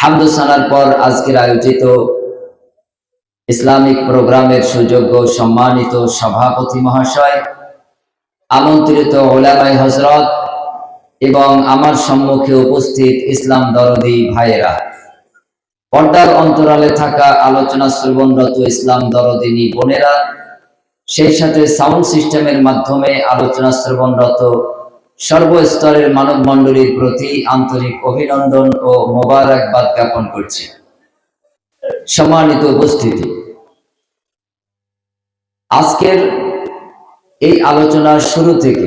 হামদুসানার পর আজকের আয়োজিত ইসলামিক প্রোগ্রামের সুযোগ্য সম্মানিত সভাপতি মহাশয়, আমন্ত্রিত ওলামাই হজরত এবং আমার সম্মুখে উপস্থিত ইসলাম দরদি ভাইয়েরা। পর্দার অন্তরালে থাকা আলোচনা শ্রবণরত ইসলাম দরদিনী বোনেরা, সেই সাথে সাউন্ড সিস্টেমের মাধ্যমে আলোচনা শ্রবণরত সর্বস্তরের মানব মণ্ডলীর প্রতি আন্তরিক অভিনন্দন ও মোবারকবাদ জ্ঞাপন করছি। সম্মানিত উপস্থিতি। আজকের এই আলোচনার শুরু থেকে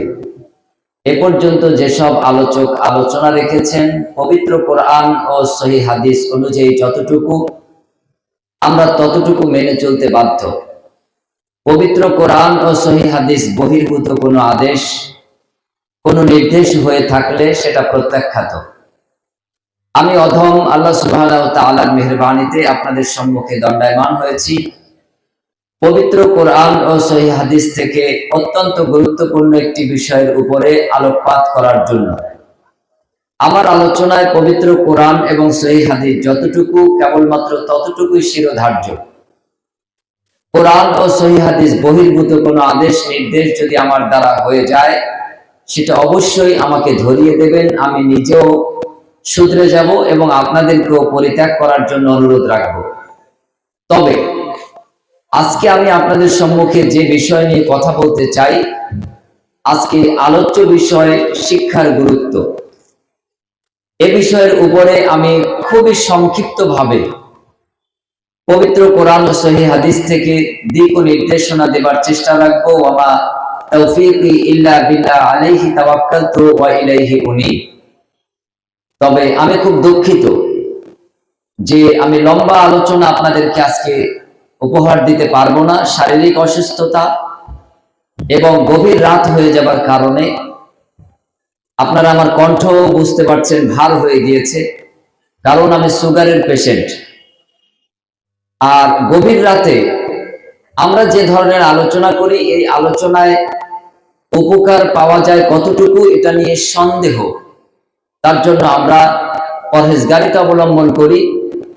এ পর্যন্ত যেসব আলোচক আলোচনা রেখেছেন, পবিত্র কোরআন ও সহি হাদিস অনুযায়ী যতটুকু, আমরা ততটুকু মেনে চলতে বাধ্য। পবিত্র কোরআন ও সহি হাদিস বহির্ভূত কোনো আদেশ কোনো নির্দেশ হয়ে থাকলে সেটা প্রত্যাখ্যাত। আমি অধম আল্লাহ সুবাহ তালার মেহরবানিতে আপনাদের সম্মুখে দণ্ডায়মান হয়েছি। পবিত্র কোরআন ও সহি হাদিস থেকে অত্যন্ত গুরুত্বপূর্ণ একটি বিষয়ের উপরে আলোকপাত করার জন্য। আমার আলোচনায় পবিত্র কোরআন এবং সহি হাদিস যতটুকু, কেবলমাত্র ততটুকুই শিরোধার্য। কোরআন ও সহি হাদিস বহির্ভূত কোনো আদেশ, নির্দেশ যদি আমার দ্বারা হয়ে যায় সেটা অবশ্যই আমাকে ধরিয়ে দেবেন। আমি নিজেও শুধরে যাব এবং আপনাদেরকেও পরিত্যাগ করার জন্য অনুরোধ রাখব। তবে আজকে আমি আপনাদের সম্মুখে যে বিষয় নিয়ে কথা বলতে চাই, আজকে আলোচ্য বিষয় শিক্ষার গুরুত্ব। এ বিষয়ের উপরে আমি খুবই সংক্ষিপ্তভাবে পবিত্র কোরআন সহি হাদিস থেকে দিক ও নির্দেশনা দেবার চেষ্টা রাখব। আমা তবে আমি খুব দুঃখিত যে আমি লম্বা আলোচনা আপনাদেরকে আজকে উপহার দিতে পারব না, শারীরিক অসুস্থতা এবং গভীর রাত হয়ে যাবার কারণে। আপনারা আমার কণ্ঠ বুঝতে পারছেন, ভার হয়ে গিয়েছে, কারণ আমি সুগারের পেশেন্ট। আর গভীর রাতে আমরা যে ধরনের আলোচনা করি, এই আলোচনায় উপকার পাওয়া যায় কতটুকু এটা নিয়ে সন্দেহ। তার জন্য আমরা পরহেজগারিতা অবলম্বন করি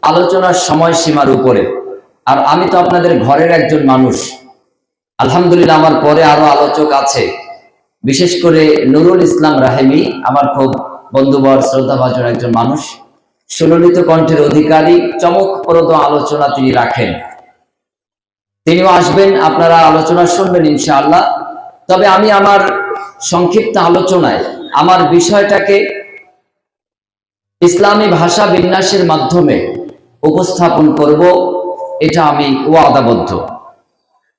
আলোচনার সময়সীমার উপরে। আর আমি তো আপনাদের ঘরের একজন মানুষ। আলহামদুলিল্লাহ আমার পরে আরও আলোচক আছে। বিশেষ করে নুরুল ইসলাম রাহেমি, আমার খুব বন্ধুবর, শ্রদ্ধাভাজন একজন মানুষ। সুললিত কণ্ঠের অধিকারী, চমকপ্রদ আলোচনা তিনি রাখেন। তিনিও আসবেন, আপনারা আলোচনা শুনবেন ইনশাআল্লাহ। তবে আমি আমার সংক্ষিপ্ত আলোচনায় আমার বিষয়টাকে ইসলামী ভাষা বিন্যাসের মাধ্যমে উপস্থাপন করব, এটা আমি ওয়াদাবদ্ধ।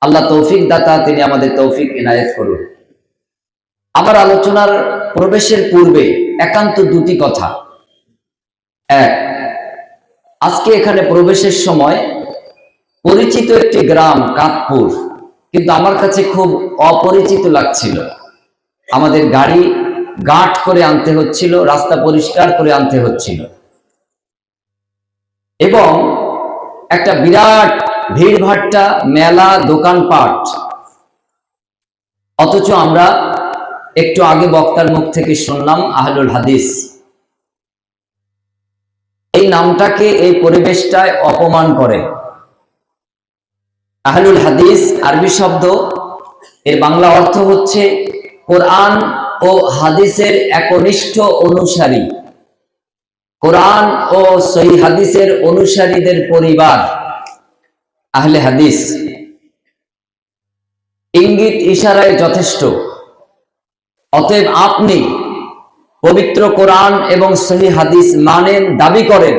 আল্লাহ তৌফিক দাতা, তিনি আমাদের তৌফিক এনায়েত করুন। আমার আলোচনার প্রবেশের পূর্বে একান্ত দুটি কথা। এক, আজকে এখানে প্রবেশের সময় পরিচিত একটি গ্রাম কাতপুর কিন্তু আমার কাছে খুব অপরিচিত লাগছিল। আমাদের গাড়ি গাঁট করে আনতে হচ্ছিল, রাস্তা পরিষ্কার করে আনতে হচ্ছিল। এবং একটা বিরাট ভিড়ভাট্টা মেলা দোকানপাট। অথচ আমরা একটু আগে বক্তার মুখ থেকে শুনলাম আহলুল হাদিস। এই নামটাকে এই পরিবেশটায় অপমান করে। আহলুল হাদিস, আরবি শব্দ, এর বাংলা অর্থ হচ্ছে কোরআন ও হাদিসের একনিষ্ঠ অনুসারী। কোরআন ও সহি হাদিসের অনুসারীদের পরিবার, আহলে হাদিস। ইঙ্গিত ইশারায় যথেষ্ট। অতএব আপনি পবিত্র কোরআন এবং সহি হাদিস মানেন, দাবি করেন।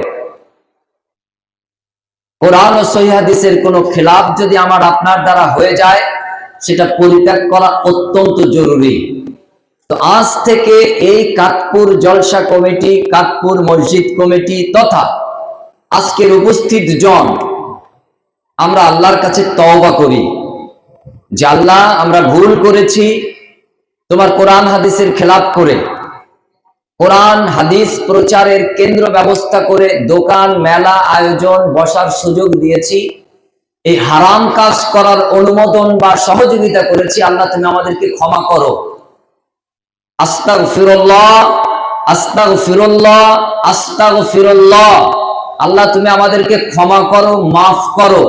কোরআন ও সহি হাদিসের কোনো খেলাফ যদি আমার আপনার দ্বারা হয়ে যায়, সেটা পরিত্যাগ করা অত্যন্ত জরুরি। তো আজ থেকে এই কাতপুর জলসা কমিটি কাতপুর মসজিদ কমিটি তথা আজকের উপস্থিত জন, আমরা আল্লাহর কাছে তওবা করি। যে আল্লাহ, আমরা ভুল করেছি, তোমার কোরআন হাদিসের খেলাপ করে কোরআন, হাদিস প্রচারের কেন্দ্র ব্যবস্থা করে দোকান, মেলা আয়োজন বসার সুযোগ দিয়েছি। এই হারাম কাজ করার অনুমোদন বা সহযোগিতা করেছি। আল্লাহ তুমি আমাদেরকে ক্ষমা করো। আস্তাগ ফিরল্লাহ আস্তাগ ফিরল্লাহ আস্তাগ ফিরল্লাহ আল্লাহ তুমি আমাদেরকে ক্ষমা করো, মাফ করো।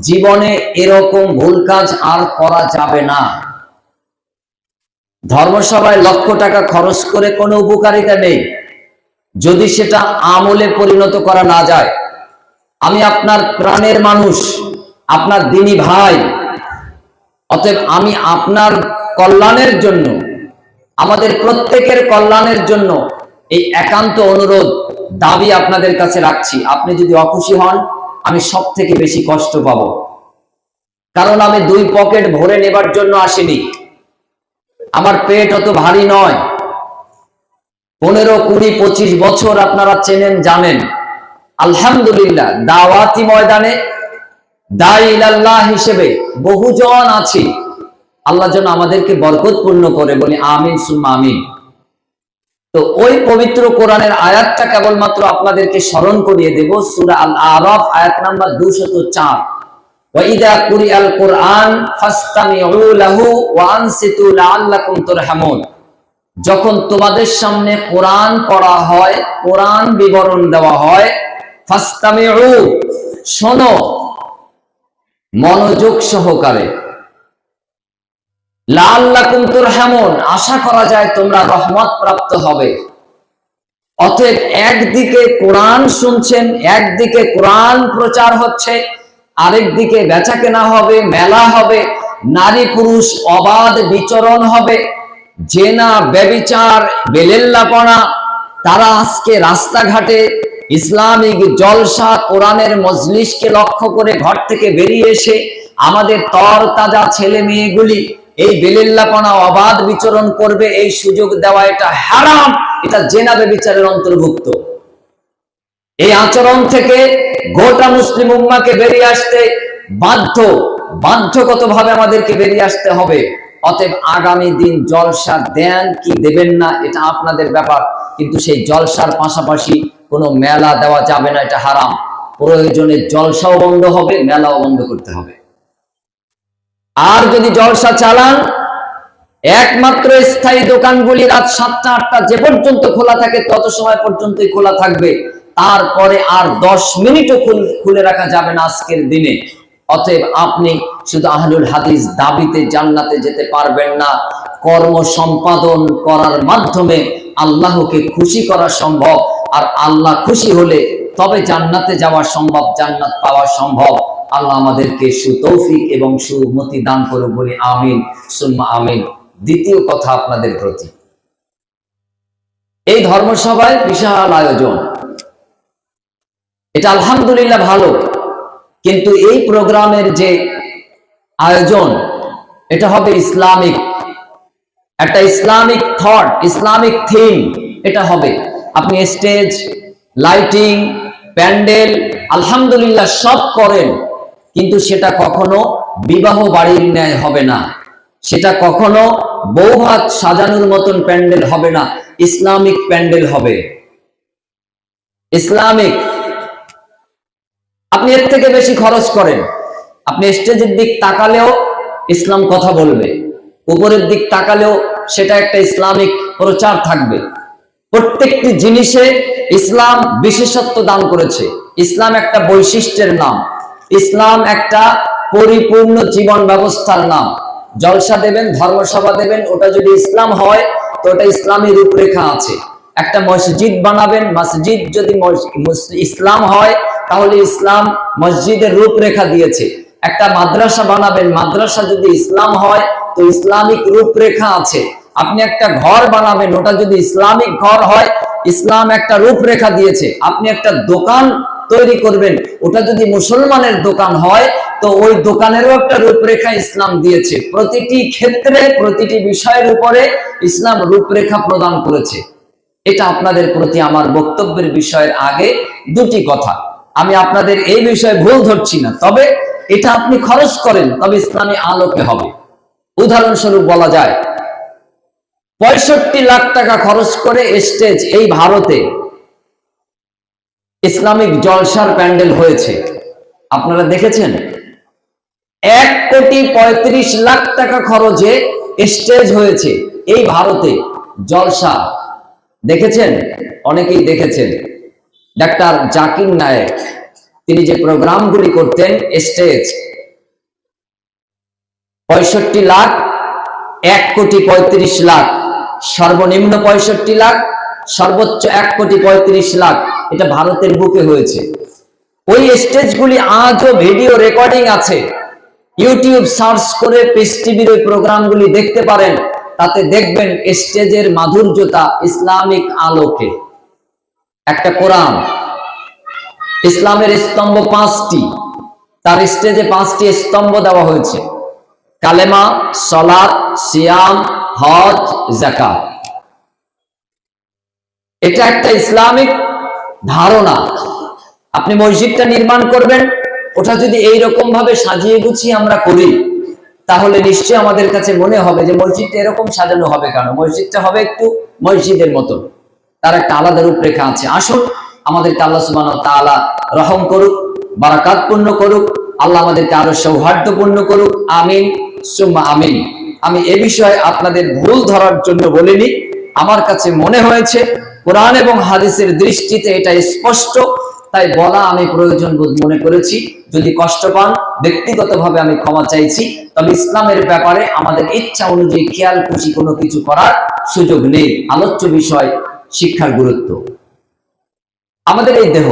জীবনে এরকম ভুল কাজ আর করা যাবে না। ধর্মসভায় লক্ষ টাকা খরচ করে কোনো উপকারিতা নেই। যদি সেটা আমলে পরিণত করা না যায়, আমি আপনার প্রাণের মানুষ, আপনার দিনী ভাই, অতএব আমি আপনার কল্যাণের জন্য, আমাদের প্রত্যেকের কল্যাণের জন্য এই একান্ত অনুরোধ, দাবি আপনাদের কাছে রাখছি। আপনি যদি অখুশি হন, আমি সব থেকে বেশি কষ্ট পাব। কারণ আমি দুই পকেট ভরে নেবার জন্য আসিনি। আমার পেট অত ভারী নয়। পনেরো, কুড়ি, পঁচিশ বছর আপনারা চেনেন, জানেন। আলহামদুলিল্লাহ, দাওয়াতি ময়দানে হিসেবে বহুজন আছি। আল্লাহ যেন আমাদেরকে বরকতপূর্ণ করে বলি, আমিন সুম্মা আমিন। তো ওই পবিত্র কোরআনের আয়াতটা কেবলমাত্র আপনাদেরকে স্মরণ করিয়ে দেব, সুরা আল আরাফ আয়াত নাম্বার 204 ওয়াইদা যখন তোমাদের সামনে কোরআন পড়া হয়, কোরআন বিবরণ দেওয়া হয়, ফাস্তামিউ, শোনো, মনোযোগ সহকারে। লাল্লাকুম তুরহামুন, আশা করা যায় তোমরা রহমত প্রাপ্ত হবে। অতএব একদিকে কোরআন শুনছেন, একদিকে কোরআন প্রচার হচ্ছে। আরেকদিকে বেচা কেনা হবে, মেলা হবে, নারী পুরুষ অবাধ বিচরণ হবে, জেনা, ব্যবিচার, বেলেল্লাপনা, তারা আজকে রাস্তাঘাটে ইসলামিক জলসা কোরআনের মজলিসকে লক্ষ্য করে ঘর থেকে বেরিয়ে এসে আমাদের তর তাজা ছেলে মেয়েগুলি এই বেলেল্লাপনা অবাধ বিচরণ করবে, এই সুযোগ দেওয়া এটা হারাম, এটা জেনা বিচারের অন্তর্ভুক্ত। এই আচরণ থেকে গোটা মুসলিম উম্মাকে বেরিয়ে আসতে বাধ্য বাধ্যগত ভাবে আমাদেরকে বেরিয়ে আসতে হবে। অতএব আগামী দিন জলসা দেন কি দেবেন না, এটা আপনাদের ব্যাপার। কিন্তু সেই জলসার পাশাপাশি কোনো মেলা দেওয়া যাবে না, এটা হারাম। প্রয়োজনে জলসাও বন্ধ হবে, মেলাও বন্ধ করতে হবে। আর যদি জলসা চালান, একমাত্র স্থায়ী দোকানগুলি রাত সাতটা আটটা যে পর্যন্ত খোলা থাকে, তত সময় পর্যন্তই খোলা থাকবে। তারপরে আর দশ মিনিটও খুলে রাখা যাবে না আজকের দিনে। অতএব আপনি শুধু আহলুল হাদিস দাবিতে জান্নাতে যেতে পারবেন না। কর্ম সম্পাদন করার মাধ্যমে আল্লাহকে খুশি করা সম্ভব। আর আল্লাহ খুশি হলে তবে জান্নাতে যাওয়া সম্ভব, জান্নাত পাওয়া সম্ভব। আল্লাহ আমাদেরকে সুতৌফিক এবং সুমতি দান করুক বলি আমিন, সুম্মা আমিন। দ্বিতীয় কথা আপনাদের প্রতি। এই ধর্মসভায় বিশাল আয়োজন। এটা আলহামদুলিল্লাহ ভালো। কিন্তু এই প্রোগ্রামের যে আয়োজন, এটা হবে ইসলামিক। একটা ইসলামিক থট ইসলামিক থিম এটা হবে। আপনি স্টেজ লাইটিং প্যান্ডেল, আলহামদুলিল্লাহ সব করেন, কিন্তু সেটা কখনো বিবাহ বাড়ির ন্যায় হবে না। সেটা কখনো বৌভাত সাজানোর মতন প্যান্ডেল হবে না। ইসলামিক প্যান্ডেল হবে। ইসলামিক আপনি এর থেকে বেশি খরচ করেন। আপনি স্টেজের দিক তাকালেও ইসলাম কথা বলবে। উপরের দিক তাকালেও সেটা একটা ইসলামিক প্রচার থাকবে। প্রত্যেকটি জিনিসে ইসলাম বিশেষত্ব দান করেছে। ইসলাম একটা বৈশিষ্ট্যের নাম। ইসলাম একটা পরিপূর্ণ জীবন ব্যবস্থার নাম। জলসা দেবেন, ধর্মসভা দেবেন, ওটা যদি ইসলাম হয়, তো ওটা ইসলামী রূপরেখা আছে। একটা মসজিদ বানাবেন, মসজিদ যদি ইসলাম হয় তাহলে ইসলাম মসজিদের রূপরেখা দিয়েছে। একটা মাদ্রাসা বানাবেন, মাদ্রাসা যদি ইসলাম হয়, তো ইসলামিক রূপরেখা আছে। আপনি একটা ঘর বানাবেন, ওটা যদি ইসলামিক ঘর হয়, ইসলাম একটা রূপরেখা দিয়েছে। আপনি একটা দোকান তৈরি করবেন, ওটা যদি মুসলমানের দোকান হয়, তো ওই দোকানেরও একটা রূপরেখা ইসলাম দিয়েছে। প্রতিটি ক্ষেত্রে, প্রতিটি বিষয়ের উপরে ইসলাম রূপরেখা প্রদান করেছে। এটা আপনাদের প্রতি আমার বক্তব্যের বিষয়ের আগে দুটি কথা। আমি আপনাদের এই বিষয়ে ভুল ধরছি না। তবে এটা আপনি খরচ করেন, তবে ইসলামী আলোকে হবে। উদাহরণস্বরূপ বলা যায়, পঁয়ষট্টি লাখ টাকা খরচ করে স্টেজ এই ভারতে ইসলামিক জলসার প্যান্ডেল হয়েছে। আপনারা দেখেছেন? এক কোটি পঁয়ত্রিশ লাখ টাকা খরচে স্টেজ হয়েছে এই ভারতে জলসা। দেখেছেন? অনেকেই দেখেছেন। ডাক্তার জাকির নায়েক। তিনি যে প্রোগ্রামগুলি করতেন, স্টেজ পঁয়ষট্টি লাখ, এক কোটি পঁয়ত্রিশ লাখ, সর্বনিম্ন পঁয়ষট্টি লাখ, সর্বোচ্চ এক কোটি পঁয়ত্রিশ লাখ, এটা ভারতের বুকে হয়েছে। ওই স্টেজগুলি আজও ভিডিও রেকর্ডিং আছে। ইউটিউব সার্চ করে পিস টিভির ওই প্রোগ্রামগুলি দেখতে পারেন। তাতে দেখবেন স্টেজের মাধুর্যতা ইসলামিক আলোকে। একটা কোরআন। ইসলামের স্তম্ভ পাঁচটি। তার স্টেজে পাঁচটি স্তম্ভ দেওয়া হয়েছে। কালেমা সলাদ সিয়াম, হজ জাকাত এটা একটা ইসলামিক ধারণা। আপনি মসজিদটা নির্মাণ করবেন, ওটা যদি এই রকম ভাবে সাজিয়ে গুছিয়ে আমরা করি, তাহলে নিশ্চয়ই আমাদের কাছে মনে হবে যে মসজিদটা এরকম সাজানো হবে কেন? মসজিদটা হবে একটু মসজিদের মতো তার একটা আলাদা রূপরেখা আছে। আসুন, আমাদেরকে আল্লাহ সুবান তাআলা রহম করুক বারাকাত পূর্ণ করুক, আল্লাহ আমাদেরকে আরও সৌহার্দ্যপূর্ণ করুক, আমিন, সুম্মা আমিন। আমি এ বিষয়ে আপনাদের ভুল ধরার জন্য বলিনি, আমার কাছে মনে হয়েছে, কোরআন এবং হাদিসের দৃষ্টিতে এটা স্পষ্ট, তাই বলা আমি প্রয়োজন বোধ মনে করেছি। যদি কষ্ট পান, ব্যক্তিগতভাবে আমি ক্ষমা চাইছি, তবে ইসলামের ব্যাপারে আমাদের ইচ্ছা অনুযায়ী খেয়াল খুশি কোনো কিছু করার সুযোগ নেই। আলোচ্য বিষয় শিক্ষার গুরুত্ব। আমাদের এই দেহ,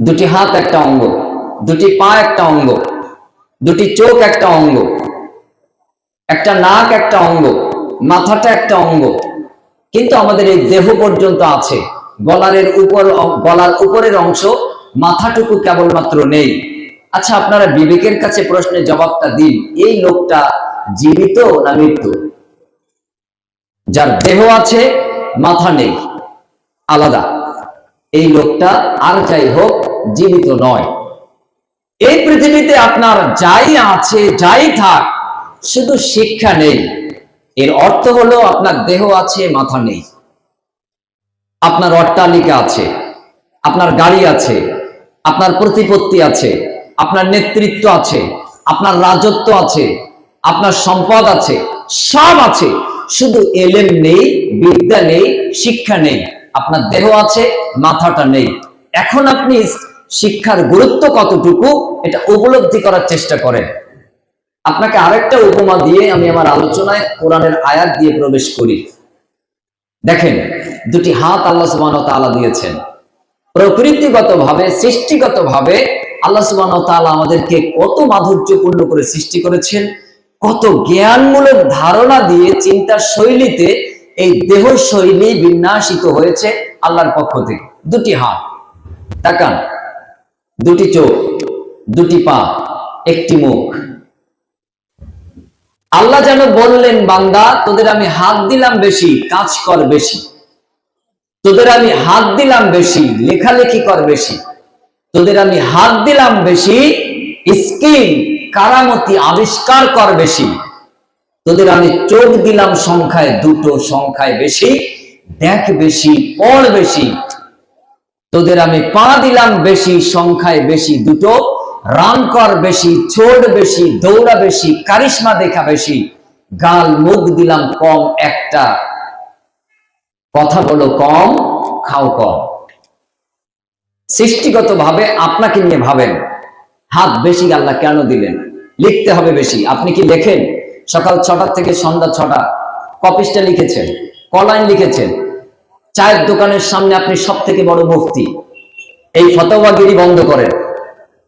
দুটি হাত একটা অঙ্গ, দুটি পা একটা অঙ্গ, দুটি চোখ একটা অঙ্গ, একটা নাক একটা অঙ্গ, মাথাটা একটা অঙ্গ। কিন্তু আমাদের এই দেহ পর্যন্ত আছে, গলারের উপর, গলার উপরের অংশ মাথাটুকু কেবলমাত্র নেই। আচ্ছা আপনারা বিবেকের কাছে প্রশ্নের জবাবটা দিন, এই লোকটা জীবিত না মৃত্যু? যার দেহ আছে, মাথা নেই। আলাদা। এই লোকটা আর যাই হোক, জীবিত নয়। এই পৃথিবীতে আপনার যাই আছে, যাই থাক, শুধু শিক্ষা নেই। এর অর্থ হলো আপনার দেহ আছে, মাথা নেই। আপনার অট্টালিকা আছে, আপনার গাড়ি আছে, আপনার প্রতিপত্তি আছে, আপনার নেতৃত্ব আছে, আপনার রাজত্ব আছে, আপনার সম্পদ আছে, সব আছে। শুধু এলেম নেই, বিদ্যা নেই, শিক্ষা নেই। আপনার দেহ আছে, মাথাটা নেই। এখন আপনি শিক্ষার গুরুত্ব কতটুকু, এটা উপলব্ধি করার চেষ্টা করেন। আপনাকে আরেকটা উপমা দিয়ে আমি আমার আলোচনায় কোরআনের আয়াত দিয়ে প্রবেশ করি। দেখেন, দুটি হাত আল্লাহ সুবাহ তাআলা দিয়েছেন। প্রকৃতিগত ভাবে সৃষ্টিগত ভাবে আল্লাহ সুবাহ আমাদেরকে কত মাধুর্যপূর্ণ করে সৃষ্টি করেছেন। কত জ্ঞানমূলক ধারণা দিয়ে চিন্তার শৈলীতে এই দেহ শৈলী বিন্যাসিত হয়েছে আল্লাহর পক্ষ থেকে। দুটি হাত, তাকান। দুটি চোখ, দুটি পা, একটি মুখ। আল্লাহ যেন বললেন, বান্দা, তোদের আমি হাত দিলাম বেশি, কাজ কর বেশি। তোদের আমি হাত দিলাম বেশি, লেখালেখি কর বেশি। তোদের আমি হাত দিলাম বেশি, স্কিল কারামতি আবিষ্কার কর বেশি। তোদের আমি চোখ দিলাম সংখ্যায়, দুটো সংখ্যায় বেশি, দেখ বেশি, পড় বেশি। তোদের আমি পা দিলাম বেশি, সংখ্যায় বেশি, দুটো রান কর বেশি ছোট বেশি, দৌড়া বেশি, কারিশমা দেখা বেশি। গাল মুখ দিলাম কম একটা। কথা বলো কম, খাও কম। সৃষ্টিগত ভাবে আপনাকে নিয়ে ভাবেন, হাত বেশি আল্লাহ কেন দিলেন? লিখতে হবে বেশি। আপনি কি লেখেন? সকাল ছটা থেকে সন্ধ্যা ছটা। কপিসটা লিখেছেন, কলাইন লিখেছেন। চায়ের দোকানের সামনে আপনি সব থেকে বড় মুফতি। এই ফতোয়াগিরি বন্ধ করেন।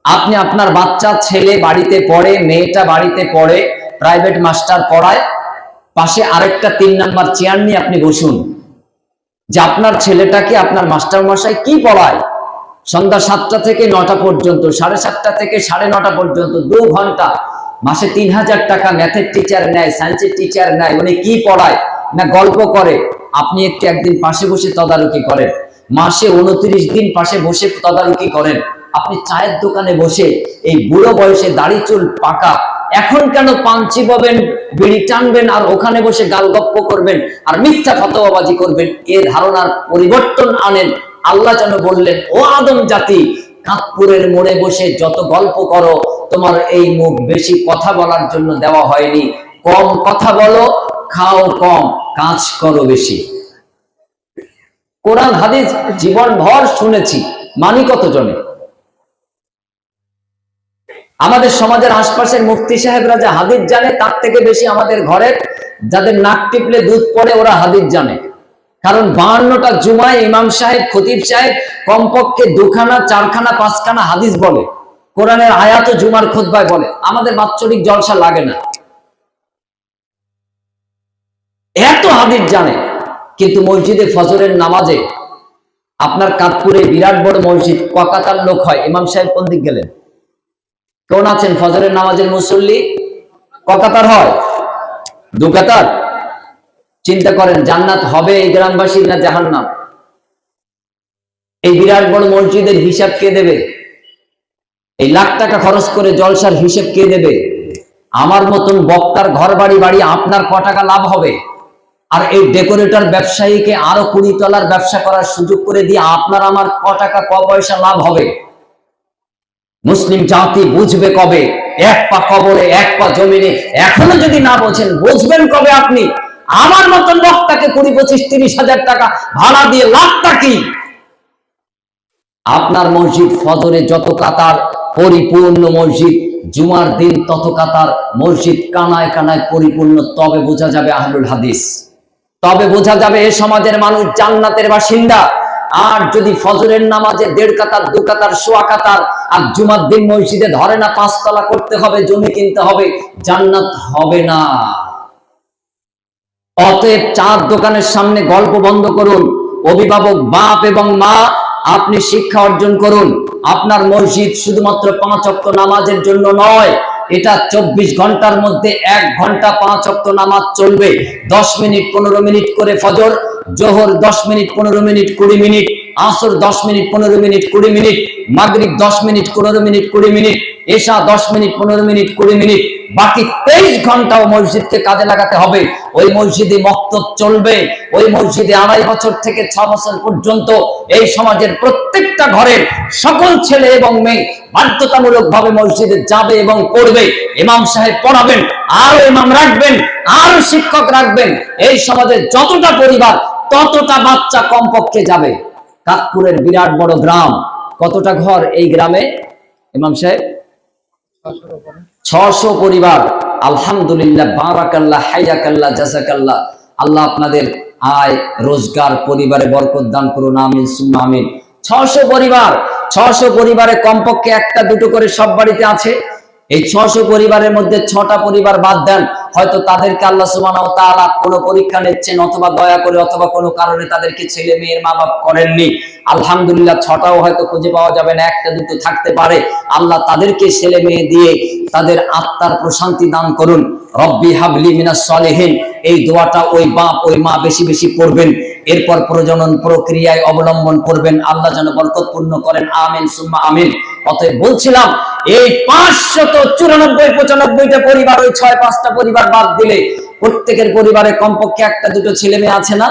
আপনি আপনার বাচ্চা, ছেলে বাড়িতে পড়ে, মেয়েটা বাড়িতে পড়ে প্রাইভেট মাস্টার পড়ায়, পাশে আরেকটা তিন নাম্বার চেয়ার নিয়ে আপনি বসুন। যে আপনার ছেলেটাকে আপনার মাস্টার মশাই কি পড়ায়? সন্ধ্যা সাতটা থেকে নটা পর্যন্ত, সাড়ে সাতটা থেকে সাড়ে নটা পর্যন্ত, দু ঘণ্টা। মাসে তিন হাজার টাকা ম্যাথের টিচার নেয় সায়েন্সের টিচার নেয়, উনি কি পড়ায় না গল্প করে, আপনি একটু একদিন পাশে বসে তদারকি করেন। মাসে উনত্রিশ দিন পাশে বসে তদারকি করেন। আপনি চায়ের দোকানে বসে এই বুড়ো বয়সে দাড়ি চুল পাকা, এখন কেন পাঞ্চি পাবেন, বিড়ি টানবেন, আর ওখানে বসে গালগপ্প করবেন, আর মিথ্যা ফতোয়াবাজি করবেন, এ ধারণার পরিবর্তন আনেন। আল্লাহ যেন বললেন, ও আদম জাতি কাঁতপুরের মোড়ে বসে যত গল্প করো, তোমার এই মুখ বেশি কথা বলার জন্য দেওয়া হয়নি। কম কথা বলো, খাও কম, কাজ করো বেশি। কোরআন, হাদিস জীবন ভর শুনেছি, মানি কতজনে? আমাদের সমাজের আশপাশের মুফতি সাহেবরা যা হাদিস জানে, তার থেকে বেশি আমাদের ঘরের যাদের নাক টিপলে দুধ পড়ে, ওরা হাদিস জানে। কারণ বাহান্নটা জুমায় ইমাম সাহেব, খতিব সাহেব কমপক্ষে দুখানা, চারখানা, পাঁচখানা হাদিস বলে। কোরআনের আয়াত জুমার খোদবায় বলে। আমাদের বাৎসরিক জলসা লাগে না। এত হাদিস জানে, কিন্তু মসজিদে ফজরের নামাজে আপনার কাতপুরে বিরাট বড় মসজিদ ককাতার লোক হয়। ইমাম সাহেব কোন দিক গেলেন? কোন আছেন? ফজরের নামাজের মুসল্লি ককাতার হয়? দু কাতার চিন্তা করেন, জান্নাত হবে এই গ্রামবাসীর না জাহান্নাম? এই বিরাট বড় মসজিদের হিসাব কে দেবে? এই লাখ টাকা খরচ করে জলসার হিসেব কে দেবে? আমার মতন বক্তার ঘর বাড়ি বাড়ি আপনার ক টাকা লাভ হবে? আর এই ডেকোরেটর ব্যবসায়ীকে আরও কুড়ি তলার ব্যবসা করার সুযোগ করে দিয়ে আপনার আমার ক টাকা, ক পয়সা লাভ হবে? মুসলিম জাতি বুঝবে কবে? এক পা কবরে, এক পা জমিনে। এখনও যদি না বোঝেন, বুঝবেন কবে আপনি? আমার মতন বক্তাকে কুড়ি পঁচিশ, তিরিশ হাজার টাকা ভাড়া দিয়ে লাভটা কি? আপনার মসজিদ ফজরে যত কাতার, পরিপূর্ণ মসজিদ, জুমার দিন তত কাতার, মসজিদ কানায় কানায় পরিপূর্ণ, তবে বোঝা যাবে আহলুল হাদিস। তবে বোঝা যাবে এ সমাজের মানুষ জান্নাতের বাসিন্দা। আর যদি ফজরের নামাজে দেড় কাতার, দু কাতার, সোয়া কাতার, আর জুমার দিন মসজিদে ধরে না, পাঁচতলা করতে হবে, জমি কিনতে হবে, জান্নাত হবে না। অতএব চার দোকানের সামনে গল্প বন্ধ করুন। অভিভাবক বাপ এবং মা, আপনি শিক্ষা অর্জন করুন। আপনার মসজিদ শুধুমাত্র পাঁচ অক্ট নামাজের জন্য নয়, এটা চব্বিশ ঘণ্টার মধ্যে এক ঘণ্টা পাঁচ অক্ট নামাজ চলবে। দশ মিনিট, পনেরো মিনিট করে ফজর, জোহর দশ মিনিট, পনেরো মিনিট, কুড়ি মিনিট, আসর দশ মিনিট, পনেরো মিনিট, কুড়ি মিনিট, মাগরিব দশ মিনিট, পনেরো মিনিট, কুড়ি মিনিট এশা দশ মিনিট, পনেরো মিনিট, কুড়ি মিনিট, বাকি তেইশ ঘন্টাও মসজিদকে কাজে লাগাতে হবে। ওই মসজিদে মক্তব চলবে। ওই মসজিদে আড়াই বছর থেকে ছ বছর পর্যন্ত এই সমাজের প্রত্যেকটা ঘরের সকল ছেলে এবং মেয়ে বাধ্যতামূলক ভাবে মসজিদে যাবে এবং পড়বে। ইমাম সাহেব পড়াবেন আরও ইমাম রাখবেন আরও শিক্ষক রাখবেন। এই সমাজের যতটা পরিবার, ততটা বাচ্চা কমপক্ষে যাবে। কাকপুরের বিরাট বড় গ্রাম। কতটা ঘর এই গ্রামে? ইমাম সাহেব? ছশো পরিবার, আলহামদুলিল্লাহ বারাকাল্লা হাইয়াকাল্লা জাজাকাল্লাহ। আল্লাহ আপনাদের আয়, রোজগার, পরিবারে বরকত দান করুন, আমিন, সুম্মা, আমিন। ছশো পরিবার, ছশো পরিবারে কমপক্ষে একটা, দুটো করে সব বাড়িতে আছে। এই ছশো পরিবারের মধ্যে ছটা পরিবার বাদ দেন, হয়তো তাদেরকে আল্লাহ সুবহানাহু ওয়া কোনো পরীক্ষা নিচ্ছেন অথবা দয়া করে অথবা কোনো কারণে তাদেরকে ছেলে মেয়ের মা বাপ করেননি। আলহামদুলিল্লাহ ছটাও হয়তো খুঁজে পাওয়া যাবে না, একটা দুটো থাকতে পারে। আল্লাহ তাদেরকে ছেলে মেয়ে দিয়ে তাদের আত্মার প্রশান্তি দান করুন। রব্বি হাবলি মিনাস সলিহিন, এই দোয়াটা ওই বাপ, ওই মা বেশি বেশি পড়বেন। এরপর প্রজনন প্রক্রিয়ায় অবলম্বন করবেন। আল্লাহ যেন বরকতপূর্ণ করেন। আমিন, সুম্মা, আমিন। অতএব বলছিলাম, এই পাঁচশত চুরানব্বই, পঁচানব্বইটা পরিবার, ওই ছয়, পাঁচটা পরিবার বাদ দিলে প্রত্যেকের পরিবারে কমপক্ষে একটা, দুটো ছেলে মেয়ে আছে না?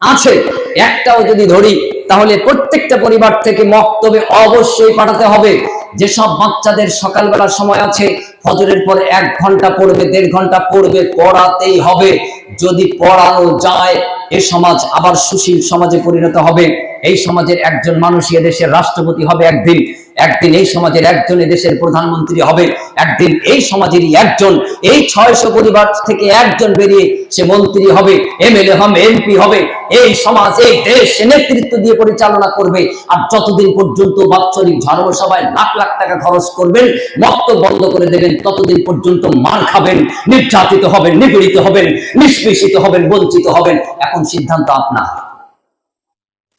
আছে। একটাও যদি ধরি, তাহলে প্রত্যেকটা পরিবার থেকে মক্তবে অবশ্যই পাঠাতে হবে। যেসব বাচ্চাদের সকালবেলা সময় আছে, ফজরের পর এক ঘণ্টা পড়বে, দেড় ঘণ্টা পড়বে, পড়াতেই হবে। যদি পড়ানো যায়, এ সমাজ আবার সুশীল সমাজে পরিণত হবে। এই সমাজের একজন মানুষ দেশের রাষ্ট্রপতি হবে একদিন একদিন এই সমাজের একজন দেশের প্রধানমন্ত্রী হবে, একদিন এই সমাজেরই একজন, এই ছয়শো পরিবার থেকে একজন বেরিয়ে সে মন্ত্রী হবে এমএলএ হবে এমপি হবে, এই সমাজ, এই দেশ নেতৃত্ব দিয়ে পরিচালনা করবে। আর যতদিন পর্যন্ত বাৎসরিক ধর্মসভায় লাখ লাখ টাকা খরচ করবেন মক্ত বন্ধ করে দেবেন, ততদিন পর্যন্ত মার খাবেন, নির্যাতিত হবেন, নিপীড়িত হবেন, নিষ্পেষিত হবেন, বঞ্চিত হবেন। এখন সিদ্ধান্ত আপনার।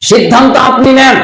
সিদ্ধান্ত আপনি নেন।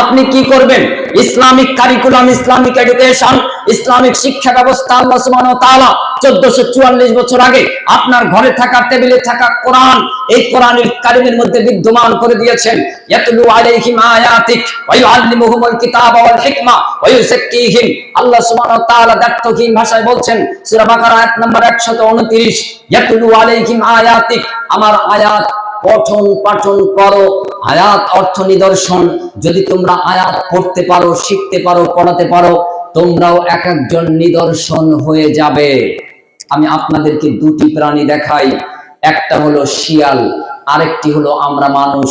আপনি কি করবেন? Islamic curriculum Islamic education Islamic শিক্ষা ব্যবস্থা আল্লাহ সুবহানাহু ওয়া তাআলা 1444 বছর আগে আপনার ঘরে থাকা, টেবিলে থাকা কোরআন, এই কোরআনের কারিমের মধ্যে বিদ্যমান করে দিয়েছেন। ইয়াতলু আলাইহিম আয়াতিক ওয়া ইউআল্লিমুহুমুল কিতাবা ওয়াল হিকমা ওয়া ইউযাক্কিহিম। আল্লাহ সুবহানাহু ওয়া তাআলা দ্ব্যর্থহীন ভাষায় বলছেন, সূরা বাকারা আয়াত নম্বর 129 ইয়াতলু আলাইহিম আয়াতিক, আমার আয়াত পঠন পাঠন করো, আয়াত অর্থ নিদর্শন। যদি তোমরা আয়াত পড়তে পারো, শিখতে পারো, পড়াতে পারো, তোমরাও এক একজন নিদর্শন হয়ে যাবে। আমি আপনাদেরকে দুটি প্রাণী দেখাই। একটা হলো শিয়াল, আরেকটি হলো আমরা মানুষ।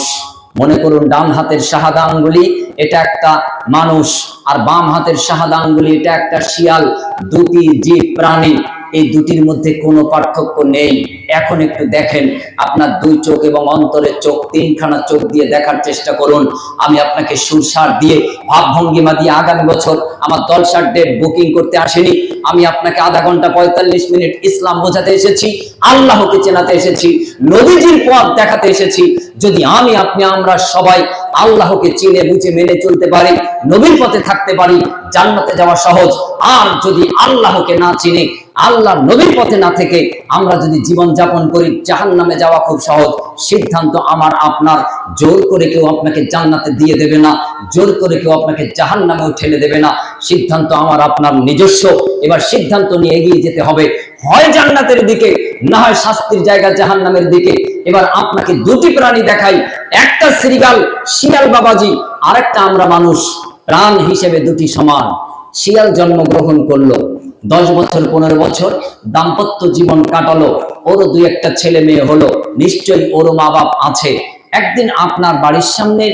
মনে করুন ডান হাতের শাহাদা আঙ্গুলি, এটা একটা মানুষ, আর বাম হাতের শাহাদা আঙ্গুলি, এটা একটা শিয়াল। দুটি জীব প্রাণী। এই দুটির মধ্যে কোনো পার্থক্য নেই। এখন একটু দেখেন, আপনার দুই চোখ এবং অন্তরের চোখ, তিনখানা চোখ দিয়ে দেখার চেষ্টা করুন। আমি আপনাকে সুরসার দিয়ে, ভাবভঙ্গিমা দিয়ে আগামী বছর আমার দলসার ডেট বুকিং করতে আসেনি। আমি আপনাকে আধা ঘণ্টা পঁয়তাল্লিশ মিনিট ইসলাম বোঝাতে এসেছি, আল্লাহকে চেনাতে এসেছি নদীজির পথ দেখাতে এসেছি। যদি আমি, আপনি, আমরা সবাই আল্লাহকে চিনে বুঝে মেনে চলতে পারি, নবীর পথে থাকতে পারি, জান্নাতে যাওয়া সহজ। আর যদি আল্লাহকে না চিনে আল্লাহ নবীর পথে না থেকে আমরা যদি জীবন যাপন করি জাহান নামে যাওয়া খুব সহজ। সিদ্ধান্ত আমার, আপনার। জোর করে কেউ আপনাকে জান্নাতে দিয়ে দেবে না, জোর করে কেউ আপনাকে জাহান নামেও ঠেলে দেবে না। সিদ্ধান্ত আমার, আপনার নিজস্ব। এবার সিদ্ধান্ত নিয়ে এগিয়ে যেতে হবে। হয় জান্নাতের দিকে, না হয় শাস্তির জায়গা জাহান নামের দিকে। এবার আপনাকে দুটি প্রাণী দেখাই। একটা শ্রীগাল শিয়াল বাবাজি। আরেকটা আমরা মানুষ, প্রাণ হিসেবে দুটি সমান। শিয়াল জন্মগ্রহণ করল। দশ বছর, পনেরো বছর দাম্পত্য জীবন কাটালো। ওর দুই একটা ছেলে মেয়ে হলো। নিশ্চয়ই ওর মা বাপ আছে। একদিন আপনার বাড়ির সামনে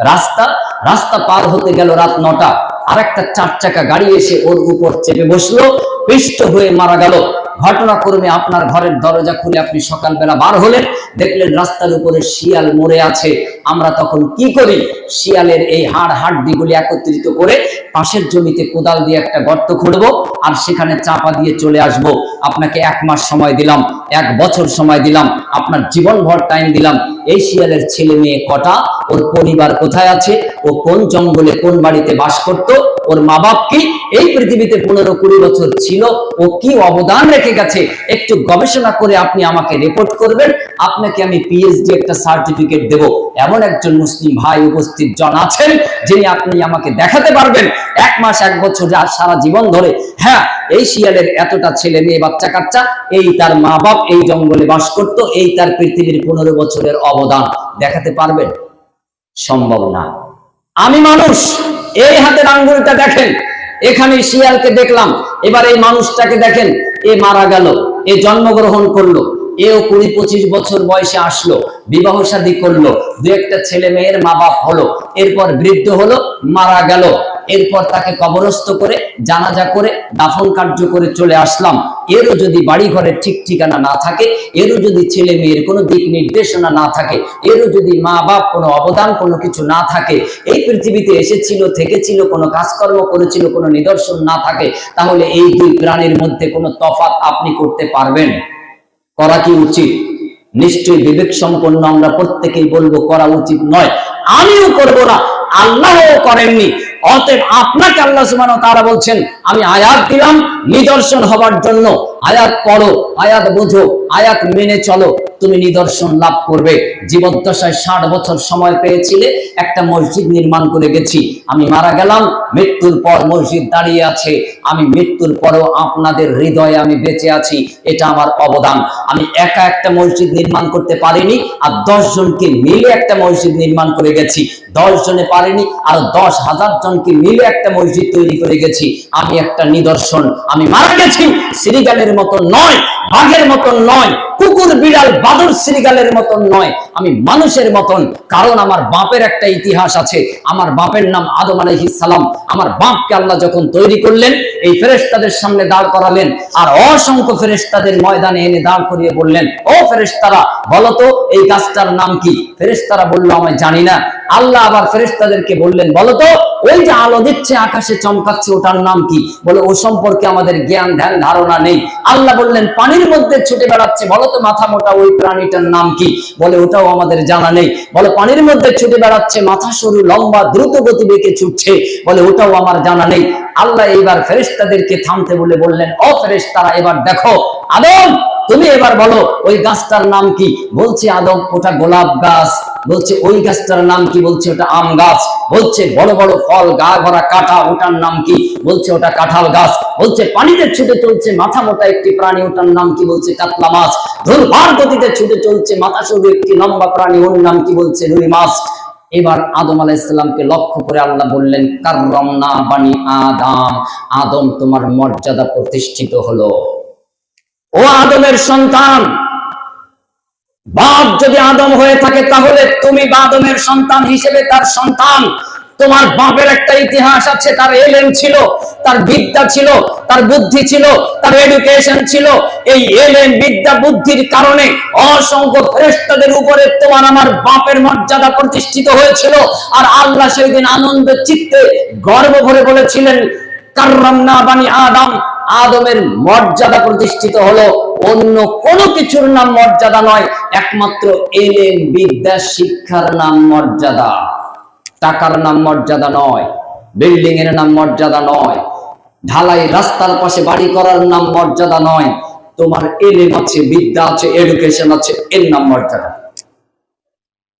রাস্তা রাস্তা পার হতে গেল রাত নটা। আর একটা চার চাকা গাড়ি এসে ওর উপর চেপে বসল, পিষ্ট হয়ে মারা গেল। ঘটনাক্রমে আপনার ঘরের দরজা খুলে আপনি সকালবেলা বার হলেন, দেখলেন রাস্তার উপরে শিয়াল মরে আছে। আমরা তখন কি করি? শিয়ালের এই হাড় হাড্ডিগুলি একত্রিত করে পাশের জমিতে কোদাল দিয়ে একটা গর্ত খুঁড়ব আর সেখানে চাপা দিয়ে চলে আসব। আপনাকে এক মাস সময় দিলাম, এক বছর সময় দিলাম, আপনার জীবনভর টাইম দিলাম। এই শিয়ালের ছেলে মেয়ে কটা? ওর পরিবার কোথায় আছে? ও কোন জঙ্গলে কোন বাড়িতে বাস করত, ওর মা বাপ কি? এই পৃথিবীতে পনেরো কুড়ি বছর ছিল, ও কি অবদান রেখে গেছে? একটু গবেষণা করে আপনি আমাকে রিপোর্ট করবেন। আপনাকে আমি পিএইচডি একটা সার্টিফিকেট দেব। এমন একজন মুসলিম ভাই উপস্থিত জন আছেন, যিনি আপনি আমাকে দেখাতে পারবেন। এক মাস, এক বছর, যা সারা জীবন ধরে। হ্যাঁ এই শিয়ালের এতটা ছেলে মেয়ে, বাচ্চা কাচ্চা, এই তার মা বাপ এই জঙ্গলে বাস করত, এই তার পৃথিবীর পনেরো বছরের অবদান। দেখাতে পারবেন? সম্ভব না। আমি মানুষ, এই হাতের আঙ্গুলটা দেখেন এখানে শিয়ালকে দেখলাম, এবার এই মানুষটাকে দেখেন, এ মারা গেল, এ জন্মগ্রহণ করল, এও কুড়ি পঁচিশ বছর বয়সে আসলো, বিবাহ শাদী করল, দু একটা ছেলে মেয়ের মা বাপ হলো, এরপর বৃদ্ধ হলো, মারা গেল। এরপর তাকে কবরস্থ করে, জানাজা করে, দাফন কার্য করে চলে আসলাম। এরও যদি বাড়ি ঘরের ঠিক ঠিকানা না থাকে, এরও যদি ছেলে মেয়ের কোনো দিক নির্দেশনা না থাকে, এরও যদি মা বাপ কোনো অবদান কোনো কিছু না থাকে, এই পৃথিবীতে এসেছিল, থেকেছিল, কোনো কাজকর্ম করেছিল, কোনো নিদর্শন না থাকে, তাহলে এই দুই প্রাণীর মধ্যে কোনো তফাৎ আপনি করতে পারবেন। করা কি উচিত? নিশ্চয়ই বিবেক সম্পন্ন আমরা প্রত্যেকেই বলব, করা উচিত নয়। আমিও করব না। আল্লাহও করেননি। অতএব আপনাকে আল্লাহ সুমান তাআলা বলছেন, আমি আয়াত দিলাম, নিদর্শন হবার জন্য। আয়াত পড়ো, আয়াত বুঝো, আয়াত মেনে চলো। তুমি নিদর্শন লাভ করবে। জীবদ্দশায় ষাট বছর সময় পেয়েছিলে, একটা মসজিদ নির্মাণ করে গেছি। আমি মারা গেলাম, মৃত্যুর পর মসজিদ দাঁড়িয়ে আছে। আমি মৃত্যুর পরেও আপনাদের হৃদয়ে আমি বেঁচে আছি, এটা আমার অবদান। আমি একা একটা মসজিদ নির্মাণ করতে পারিনি, আর দশ জনকে মিলে একটা মসজিদ নির্মাণ করে গেছি। দশ জনে পারিনি, আর দশ হাজার জনকে মিলে একটা মসজিদ তৈরি করে গেছি। আমি একটা নিদর্শন। আমি মারা গেছি সিরিগালের মতো নয় বাঘের মতন নয়, কুকুর, বিড়াল বাদর শ্রীগালের মতন নয়। আমি মানুষের মতন, কারণ আমার বাপের একটা ইতিহাস আছে। আমার বাপের নাম আদম সালাম। আমার বাপকে আল্লাহ যখন তৈরি করলেন, এই ফেরেশতাদের সামনে দাঁড় করালেন আর অসংখ্য ফেরেশতাদের ময়দানে এনে দাঁড় করিয়ে বললেন, ও ফেরেশতারা, বলো তো, এই গাছটার নাম কি? ফেরেশতারা বলল, আমায় জানি না। আল্লাহ আবার ফেরেশতাদেরকে বললেন, বলো তো, ওই যে আলো দিচ্ছে, আকাশে চমকাচ্ছে, ওটার নাম কি? বলে, ও সম্পর্কে আমাদের জ্ঞান, ধ্যান, ধারণা নেই। আল্লাহ বললেন পানির মধ্যে ছুটে বেড়াচ্ছে। বলো তো মাথা মোটা ওই প্রাণীটার নাম কি? বলে, ওটাও আমাদের জানা নেই। বলে, পানির মধ্যে ছুটে বেড়াচ্ছে, মাথা সরু, লম্বা, দ্রুত গতিবেগে ছুটছে। বলে, ওটাও আমার জানা নেই। আল্লাহ এইবার ফেরেশতাদেরকে থামতে বলে বললেন, ও ফেরেশতারা, এবার দেখো, আদম, তুমি এবার বলো, ওই গাছটার নাম কি? বলছে আদম, ওটা গোলাপ গাছ। বলছে, ওই গাছটার নাম কি? বলছে, ওটা আম গাছ। বলছে, বড় বড় ফল, গা ভরা কাঁটা, ওটার নাম কি? বলছে, ওটা কাঁঠাল গাছ। বলছে, পানিতে ছুটে চলছে মাথা মোটা একটি প্রাণী, ওটার নাম কি? বলছে, কাতলা মাছ। ধুলভার গতিতে ছুটে চলছে মাথা সরু একটি লম্বা প্রাণী, ওর নাম কি? বলছে, রুই মাছ। এবার আদম আলাইসাল্লামকে লক্ষ্য করে আল্লাহ বললেন, কাররমনা বানি আদম আদম তোমার মর্যাদা প্রতিষ্ঠিত হলো। ও আদমের সন্তান, বাপ যদি আদম হয়ে থাকে তাহলে তুমি বা আদমের সন্তান হিসেবে তার সন্তান। তোমার বাপের একটা ইতিহাস আছে, তার এলেম ছিল, তার বিদ্যা ছিল, তার বুদ্ধি ছিল, তার এডুকেশন ছিল। এই এলেম বিদ্যা বুদ্ধির কারণে অসংখ্য ফেরেশতাদের উপরে তোমার আমার বাপের মর্যাদা প্রতিষ্ঠিত হয়েছিল। আর আল্লাহ সেই দিন আনন্দ চিত্তে গর্ব ভরে বলেছিলেন, কার্রামনা বানি আদম। আদমের মর্যাদা প্রতিষ্ঠিত হলো অন্য কোনো কিছুর নাম মর্যাদা নয়, একমাত্র এলেম বিদ্যা শিক্ষার নাম মর্যাদা। টাকার নাম মর্যাদা নয় বিল্ডিং এর নাম মর্যাদা নয়, ঢালাই রাস্তার পাশে বাড়ি করার নাম মর্যাদা নয়, তোমার এলিম আছে, বিদ্যা আছে এডুকেশন আছে, এর নাম মর্যাদা।